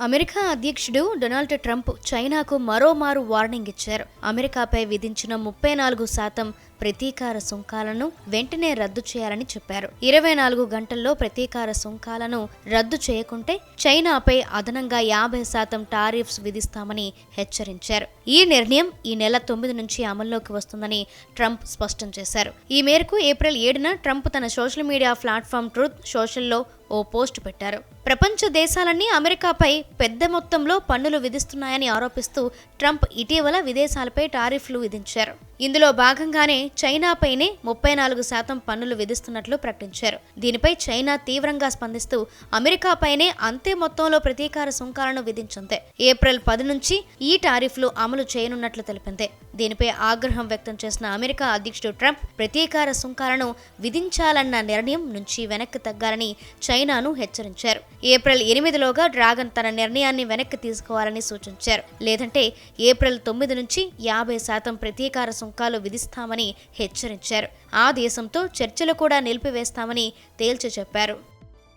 America అధ్యక్షుడు Donald Trump చైనాకు మరోమారు వార్నింగ్ ఇచ్చారు. అమెరికాపై విధించిన ముప్పై నాలుగు శాతం ప్రతీకార సుంకాలను వెంటనే రద్దు చేయాలని చెప్పారు. ఇరవై నాలుగు గంటల్లో ప్రతీకార సుంకాలను రద్దు చేయకుంటే చైనాపై అదనంగా యాభై శాతం టారిఫ్స్ విధిస్తామని హెచ్చరించారు. ఈ నిర్ణయం ఈ నెల తొమ్మిది నుంచి అమల్లోకి వస్తుందని ట్రంప్ స్పష్టం చేశారు. ఈ మేరకు ఏప్రిల్ ఏడున ట్రంప్ తన సోషల్ మీడియా ప్లాట్ఫామ్ ట్రూత్ సోషల్లో ఓ పోస్ట్ పెట్టారు. ప్రపంచ దేశాలన్నీ అమెరికాపై పెద్ద మొత్తంలో పన్నులు విధిస్తున్నాయని ఆరోపిస్తూ ట్రంప్ ఇటీవల విదేశాలపై టారిఫ్లు విధించారు. ఇందులో భాగంగానే చైనాపైనే ముప్పై నాలుగు శాతం పన్నులు విధిస్తున్నట్లు ప్రకటించారు. దీనిపై చైనా తీవ్రంగా స్పందిస్తూ అమెరికాపైనే అంతే మొత్తంలో ప్రతీకార సుంకాలను విధించింది. ఏప్రిల్ పది నుంచి ఈ టారిఫ్లు అమలు చేయనున్నట్లు తెలిపింది. దీనిపై ఆగ్రహం వ్యక్తం చేసిన అమెరికా అధ్యక్షుడు ట్రంప్ ప్రతీకార సుంకాలను విధించాలన్న నిర్ణయం నుంచి వెనక్కి తగ్గాలని చైనాను హెచ్చరించారు. ఏప్రిల్ ఎనిమిదిలోగా డ్రాగన్ తన నిర్ణయాన్ని వెనక్కి తీసుకోవాలని సూచించారు. లేదంటే ఏప్రిల్ తొమ్మిది నుంచి యాభై శాతం ప్రతీకార సుంకాలు విధిస్తామని హెచ్చరించారు. ఆ దేశంతో చర్చలు కూడా నిలిపివేస్తామని తేల్చి చెప్పారు.